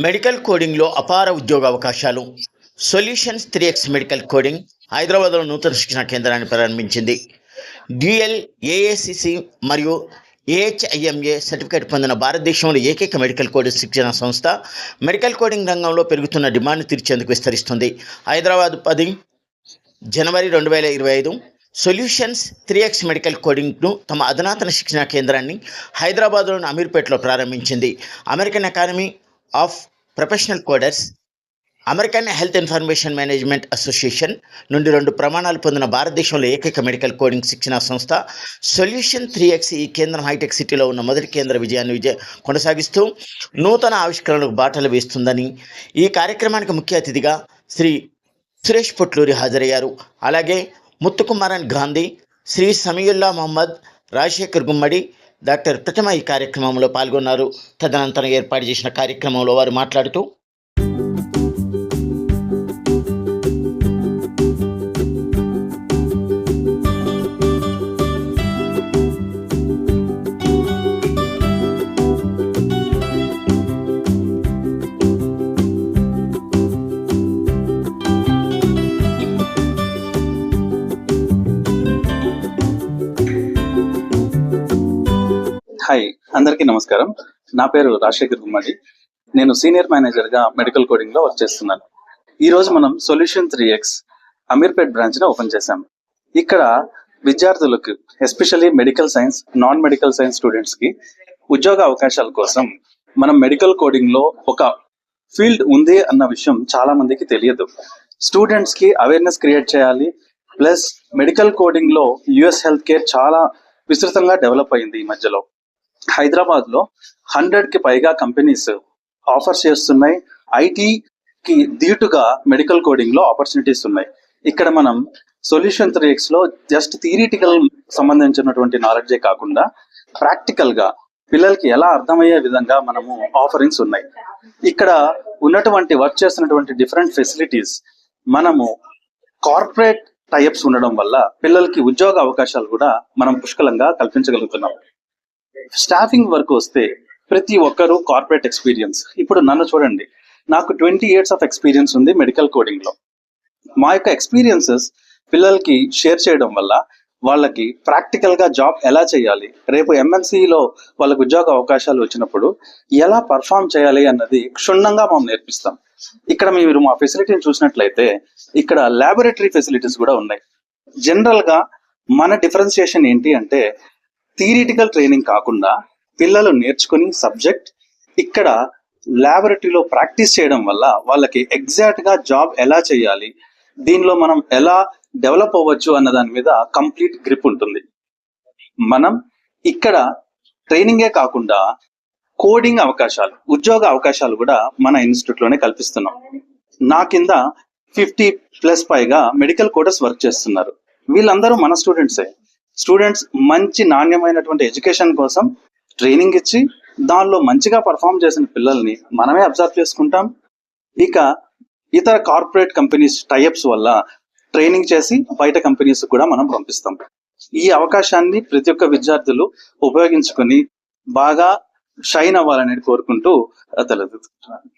Medical కోడింగ్లో అపార ఉద్యోగ అవకాశాలు. Solutions three X medical coding హైదరాబాద్లో నూతన శిక్షణ కేంద్రాన్ని ప్రారంభించింది. డిఎల్ ఏఏసిసి మరియు ఏహెచ్ఐఎంఏ సర్టిఫికేట్ పొందిన భారతదేశంలో ఏకైక మెడికల్ కోడింగ్ శిక్షణ సంస్థ. మెడికల్ కోడింగ్ రంగంలో పెరుగుతున్న డిమాండ్ తీర్చేందుకు విస్తరిస్తుంది. హైదరాబాద్ పది జనవరి రెండు వేల ఇరవై ఐదు. సొల్యూషన్స్ త్రీ ఎక్స్ మెడికల్ కోడింగ్ను తమ అధునాతన శిక్షణా కేంద్రాన్ని హైదరాబాద్లోని అమీర్పేటలో ప్రారంభించింది. American academy of professional coders American health information management association నుండి రెండు ప్రమాణాలు పొందిన భారతదేశంలో ఏకైక మెడికల్ కోడింగ్ శిక్షణా సంస్థ సొల్యూషన్ త్రీ ఎక్స్ ఈ కేంద్రం హైటెక్ సిటీలో ఉన్న మొదటి కేంద్ర విజయాన్ని విజయ కొనసాగిస్తూ నూతన ఆవిష్కరణలకు బాటలు వేస్తుందని ఈ కార్యక్రమానికి ముఖ్య అతిథిగా శ్రీ సురేష్ పొట్లూరి హాజరయ్యారు. అలాగే ముత్తుకుమారన్ గాంధీ శ్రీ సమీయుల్లా మహమ్మద్ రాజశేఖర్ గుమ్మడి డాక్టర్ ప్రతిమ ఈ కార్యక్రమంలో పాల్గొన్నారు. తదనంతరం ఏర్పాటు చేసిన కార్యక్రమంలో వారు మాట్లాడుతూ హాయ్ అందరికీ నమస్కారం. నా పేరు రాజశేఖర్ గుమ్మడి. నేను సీనియర్ మేనేజర్గా మెడికల్ కోడింగ్లో వర్క్ చేస్తున్నాను. ఈ రోజు మనం సొల్యూషన్ త్రీ ఎక్స్ అమీర్పేట్ బ్రాంచ్ని ఓపెన్ చేశాం. ఇక్కడ విద్యార్థులకు especially medical science non medical science స్టూడెంట్స్కి ఉద్యోగ అవకాశాల కోసం మనం మెడికల్ కోడింగ్లో ఒక ఫీల్డ్ ఉంది అన్న విషయం చాలా మందికి తెలియదు. స్టూడెంట్స్కి అవేర్నెస్ క్రియేట్ చేయాలి. ప్లస్ మెడికల్ కోడింగ్లో యుఎస్ హెల్త్ కేర్ చాలా విస్తృతంగా డెవలప్ అయింది ఈ మధ్యలో. హైదరాబాద్లో హండ్రెడ్కి పైగా కంపెనీస్ ఆఫర్ చేస్తున్నాయి. ఐటీ కి ధీటుగా మెడికల్ కోడింగ్లో ఆపర్చునిటీస్ ఉన్నాయి. ఇక్కడ మనం సొల్యూషన్ త్రీ ఎక్స్లో జస్ట్ థియరిటికల్ సంబంధించినటువంటి నాలెడ్జే కాకుండా ప్రాక్టికల్గా పిల్లలకి ఎలా అర్థమయ్యే విధంగా మనము ఆఫరింగ్స్ ఉన్నాయి. ఇక్కడ ఉన్నటువంటి వర్క్ చేస్తున్నటువంటి డిఫరెంట్ ఫెసిలిటీస్ మనము కార్పొరేట్ టైప్స్ ఉండడం వల్ల పిల్లలకి ఉద్యోగ అవకాశాలు కూడా మనం పుష్కలంగా కల్పించగలుగుతున్నాం. స్టాఫింగ్ వర్క్ వస్తే ప్రతి ఒక్కరూ కార్పొరేట్ ఎక్స్పీరియన్స్ ఇప్పుడు నన్ను చూడండి. నాకు ట్వంటీ ఇయర్స్ ఆఫ్ ఎక్స్పీరియన్స్ ఉంది మెడికల్ కోడింగ్లో. మా యొక్క ఎక్స్పీరియన్సెస్ పిల్లలకి షేర్ చేయడం వల్ల వాళ్ళకి ప్రాక్టికల్గా జాబ్ ఎలా చేయాలి రేపు ఎంఎన్సీలో వాళ్ళకు ఉద్యోగ అవకాశాలు వచ్చినప్పుడు ఎలా పర్ఫామ్ చేయాలి అన్నది క్షుణ్ణంగా మనం నేర్పిస్తాం. ఇక్కడ మీరు మా ఫెసిలిటీని చూసినట్లయితే ఇక్కడ లాబొరేటరీ ఫెసిలిటీస్ కూడా ఉన్నాయి. జనరల్గా మన డిఫరెన్సియేషన్ ఏంటి అంటే థియరిటికల్ ట్రైనింగ్ కాకుండా పిల్లలు నేర్చుకుని సబ్జెక్ట్ ఇక్కడ ల్యాబొరేటరీలో ప్రాక్టీస్ చేయడం వల్ల వాళ్ళకి ఎగ్జాక్ట్గా జాబ్ ఎలా చేయాలి దీనిలో మనం ఎలా డెవలప్ అవ్వచ్చు అన్న దాని మీద కంప్లీట్ గ్రిప్ ఉంటుంది. మనం ఇక్కడ ట్రైనింగే కాకుండా కోడింగ్ అవకాశాలు ఉద్యోగ అవకాశాలు కూడా మన ఇన్స్టిట్యూట్లోనే కల్పిస్తున్నాం. నా కింద ఫిఫ్టీ ప్లస్ పైగా మెడికల్ కోడర్స్ వర్క్ చేస్తున్నారు. వీళ్ళందరూ మన స్టూడెంట్సే స్టూడెంట్స్ మంచి నాణ్యమైనటువంటి ఎడ్యుకేషన్ కోసం ట్రైనింగ్ ఇచ్చి దానిలో మంచిగా పర్ఫామ్ చేసిన పిల్లల్ని మనమే అబ్జర్వ్ చేసుకుంటాం. ఇక ఇతర కార్పొరేట్ కంపెనీస్ టైప్స్ వల్ల ట్రైనింగ్ చేసి బయట కంపెనీస్ కూడా మనం పంపిస్తాం. ఈ అవకాశాన్ని ప్రతి ఒక్క విద్యార్థులు ఉపయోగించుకొని బాగా షైన్ అవ్వాలని కోరుకుంటూ తెలుగుతున్నాను